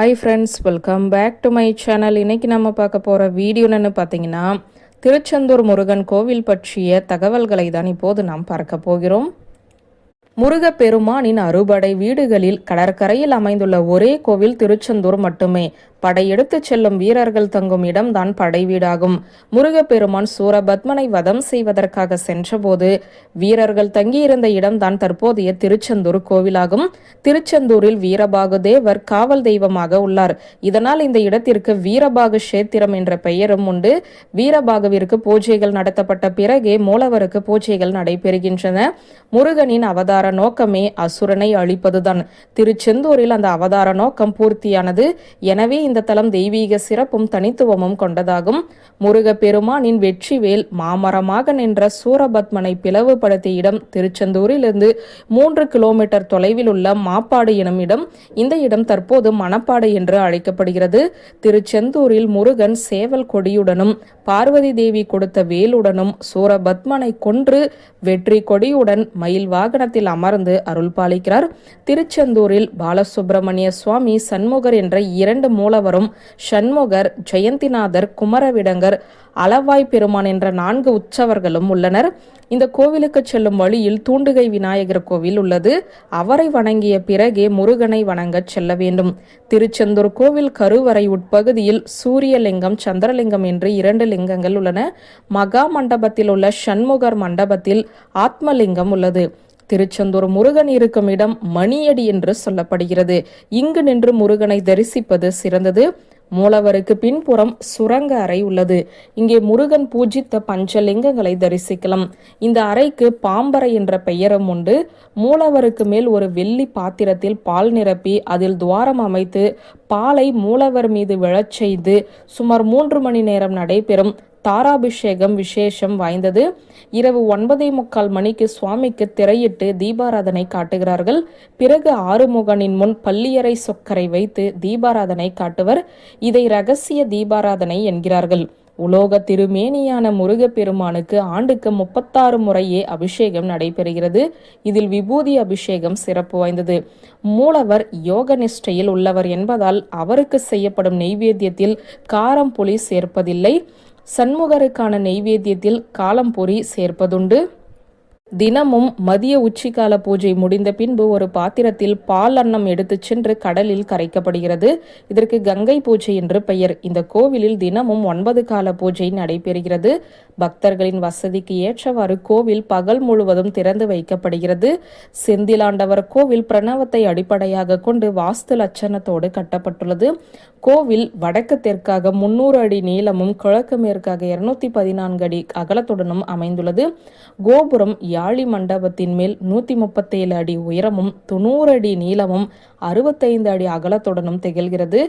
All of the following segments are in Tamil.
Hi friends welcome back to my channel இன்னைக்கு நம்ம பார்க்க போகிற வீடியோன்னு பார்த்தீங்கன்னா திருச்செந்தூர் முருகன் கோவில் பற்றிய தகவல்களை தான் இப்போது நாம் பார்க்க போகிறோம். முருகப்பெருமானின் அறுபடை வீடுகளில் கடற்கரையில் அமைந்துள்ள ஒரே கோவில் திருச்செந்தூர் மட்டுமே. படையெடுத்து செல்லும் வீரர்கள் தங்கும் இடம்தான் படை வீடாகும். முருகப்பெருமான் சூரபத்மனை வதம் செய்வதற்காக சென்றபோது வீரர்கள் தங்கியிருந்த இடம்தான் தற்போதைய திருச்செந்தூர் கோவிலாகும். திருச்செந்தூரில் வீரபாகு தேவர் காவல் தெய்வமாக உள்ளார். இதனால் இந்த இடத்திற்கு வீரபாகு கஷேத்திரம் என்ற பெயரும் உண்டு. வீரபாகுவிற்கு பூஜைகள் நடத்தப்பட்ட பிறகே மூலவருக்கு பூஜைகள் நடைபெறுகின்றன. முருகனின் அவதார நோக்கமே அசுரனை அழிப்பதுதான். திருச்செந்தூரில் அந்த அவதார நோக்கம் பூர்த்தியானது. எனவே இந்த தலம் தெய்வீக சிறப்பும் தனித்துவமும் கொண்டதாகும். முருகப்பெருமானின் வெற்றிவேல் மாமரமாக நின்ற சூரபத்மனை பிளவுபடுத்திய இடம் திருச்செந்தூரிலிருந்து மூன்று கிலோமீட்டர் தொலைவில் உள்ள மாப்பாடு எனும் இடம். இந்த இடம் தற்போது மணப்பாடு என்று அழைக்கப்படுகிறது. திருச்செந்தூரில் முருகன் சேவல் கொடியுடனும் பார்வதி தேவி கொடுத்த வேலுடனும் சூரபத்மனை கொன்று வெற்றி கொடியுடன் மயில் வாகனத்தில் அமர்ந்து அருள் பாலிக்கிறார். திருச்செந்தூரில் பாலசுப்பிரமணிய சுவாமி சண்முகர் என்ற இரண்டு மூல மூலவரும் சண்முகர் ஜெயந்திநாதர் குமரவிடங்கர் அளவாய் பெருமான் என்ற நான்கு உற்சவர்களும் உள்ளனர். இந்த கோவிலுக்கு செல்லும் வழியில் தூண்டுகை விநாயகர் கோவில் உள்ளது. அவரை வணங்கிய பிறகே முருகனை வணங்கச் செல்ல வேண்டும். திருச்செந்தூர் கோவில் கருவறை உட்பகுதியில் சூரியலிங்கம் சந்திரலிங்கம் என்று இரண்டு லிங்கங்கள் உள்ளன. மகா மண்டபத்தில் உள்ள சண்முகர் மண்டபத்தில் ஆத்மலிங்கம் உள்ளது. திருச்செந்தூர் முருகன் இருக்கும் இடம் மணியடி என்று சொல்லப்படுகிறது. இங்கு நின்று முருகனை தரிசிப்பது சிறந்தது. மூலவருக்கு பின்புறம் சுரங்க அறை உள்ளது. இங்கே முருகன் பூஜித்த பஞ்சலிங்கங்களை தரிசிக்கலாம். இந்த அறைக்கு பாம்பறை என்ற பெயரும் உண்டு. மூலவருக்கு மேல் ஒரு வெள்ளி பாத்திரத்தில் பால் நிரப்பி அதில் துவாரம் அமைத்து பாலை மூலவர் மீது விழச் செய்து சுமார் மூன்று மணி நேரம் நடைபெறும். தாராபிஷேகம் விசேஷம் வாய்ந்தது. இரவு ஒன்பதே முக்கால் மணிக்கு சுவாமிக்கு திரையிட்டு தீபாராதனை காட்டுகிறார்கள். பிறகு ஆறுமுகனின் முன் பள்ளியறை சொக்கரை வைத்து தீபாராதனை காட்டுவர். இதை ரகசிய தீபாராதனை என்கிறார்கள். உலோக திருமேனியான முருகப்பெருமானுக்கு ஆண்டுக்கு முப்பத்தாறு முறையே அபிஷேகம் நடைபெறுகிறது. இதில் விபூதி அபிஷேகம் சிறப்பு வாய்ந்தது. மூலவர் யோக நிஷ்டையில் உள்ளவர் என்பதால் அவருக்கு செய்யப்படும் நெய்வேத்தியத்தில் காரம் புலி சேர்ப்பதில்லை. சண்முகருக்கான நெய்வேத்தியத்தில் காலம்பொறி சேர்ப்பதுண்டு. தினமும் மதிய உச்சிக்கால பூஜை முடிந்த பின்பு ஒரு பாத்திரத்தில் பால் அன்னம் எடுத்துச் சென்று கடலில் கரைக்கப்படுகிறது. இதற்கு கங்கை பூஜை என்று பெயர். இந்த கோவிலில் தினமும் ஒன்பது கால பூஜை நடைபெறுகிறது. பக்தர்களின் வசதிக்கு ஏற்றவாறு கோவில் பகல் முழுவதும் திறந்து வைக்கப்படுகிறது. செந்திலாண்டவர் கோவில் பிரணவத்தை அடிப்படையாக கொண்டு வாஸ்து லட்சணத்தோடு கட்டப்பட்டுள்ளது. கோவில் வடக்கு தெற்காக முன்னூறு அடி நீளமும் கிழக்கு மேற்காக இருநூத்தி பதினான்கு அடி அகலத்துடனும் அமைந்துள்ளது. கோபுரம் யாழி மண்டபத்தின் மேல் நூற்றி முப்பத்தேழு அடி உயரமும் தொண்ணூறு அடி நீளமும் அறுபத்தைந்து அடி அகலத்துடனும் திகழ்கிறது.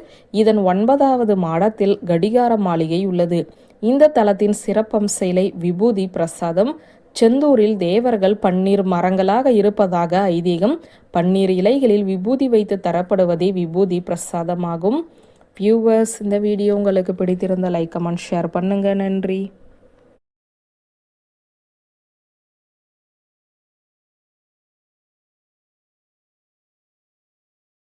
இதன் ஒன்பதாவது மாடத்தில் கடிகார மாளிகை உள்ளது. இந்த தலத்தின் சிறப்பம்சைலை விபூதி பிரசாதம். செந்தூரில் தேவர்கள் பன்னீர் மரங்களாக இருப்பதாக ஐதீகம். பன்னீர் இலைகளில் விபூதி வைத்து தரப்படுவதே விபூதி பிரசாதமாகும். வியூவர்ஸ் இந்த வீடியோ உங்களுக்கு பிடித்திருந்த லைக் கமெண்ட் ஷேர் பண்ணுங்கள் நன்றி.